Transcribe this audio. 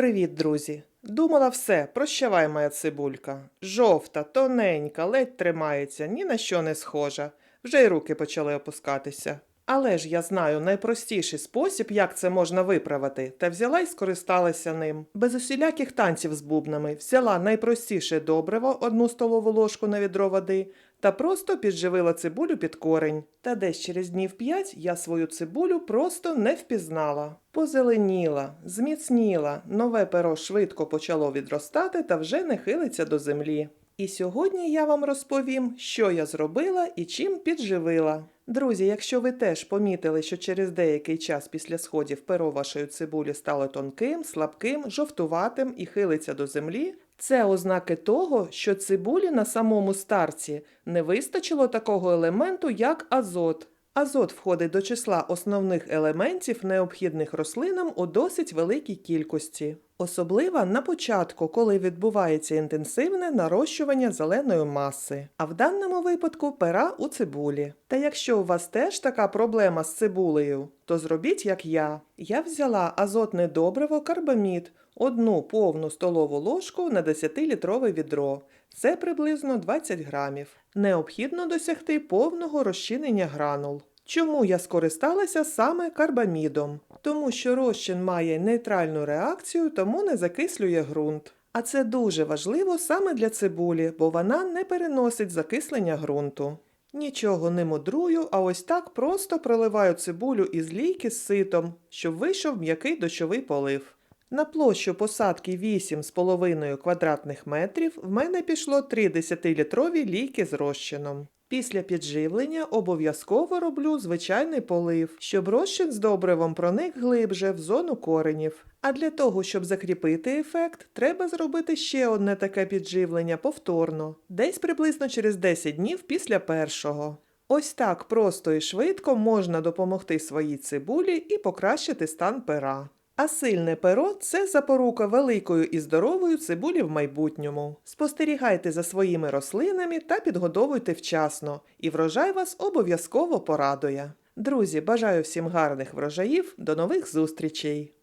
Привіт, друзі! Думала все, прощавай моя цибулька. Жовта, тоненька, ледь тримається, ні на що не схожа. Вже й руки почали опускатися. Але ж я знаю найпростіший спосіб, як це можна виправити, та взяла й скористалася ним. Без усіляких танців з бубнами взяла найпростіше добриво, одну столову ложку на відро води, та просто підживила цибулю під корень. Та десь через днів п'ять я свою цибулю просто не впізнала. Позеленіла, зміцніла, нове перо швидко почало відростати та вже не хилиться до землі. І сьогодні я вам розповім, що я зробила і чим підживила. Друзі, якщо ви теж помітили, що через деякий час після сходів перо вашої цибулі стало тонким, слабким, жовтуватим і хилиться до землі, це ознаки того, що цибулі на самому старці не вистачило такого елементу, як азот. Азот входить до числа основних елементів, необхідних рослинам у досить великій кількості. Особливо на початку, коли відбувається інтенсивне нарощування зеленої маси, а в даному випадку пера у цибулі. Та якщо у вас теж така проблема з цибулею, то зробіть як я. Я взяла азотне добриво карбамід, одну повну столову ложку на 10-літрове відро. Це приблизно 20 грамів. Необхідно досягти повного розчинення гранул. Чому я скористалася саме карбамідом? Тому що розчин має нейтральну реакцію, тому не закислює ґрунт. А це дуже важливо саме для цибулі, бо вона не переносить закислення ґрунту. Нічого не мудрую, а ось так просто проливаю цибулю із лійки з ситом, щоб вийшов м'який дощовий полив. На площу посадки 8,5 квадратних метрів в мене пішло 3 10-літрові лійки з розчином. Після підживлення обов'язково роблю звичайний полив, щоб розчин з добривом проник глибше в зону коренів. А для того, щоб закріпити ефект, треба зробити ще одне таке підживлення повторно, десь приблизно через 10 днів після першого. Ось так просто і швидко можна допомогти своїй цибулі і покращити стан пера. А сильне перо це запорука великою і здоровою цибулі в майбутньому. Спостерігайте за своїми рослинами та підгодовуйте вчасно, і врожай вас обов'язково порадує. Друзі, бажаю всім гарних врожаїв, до нових зустрічей!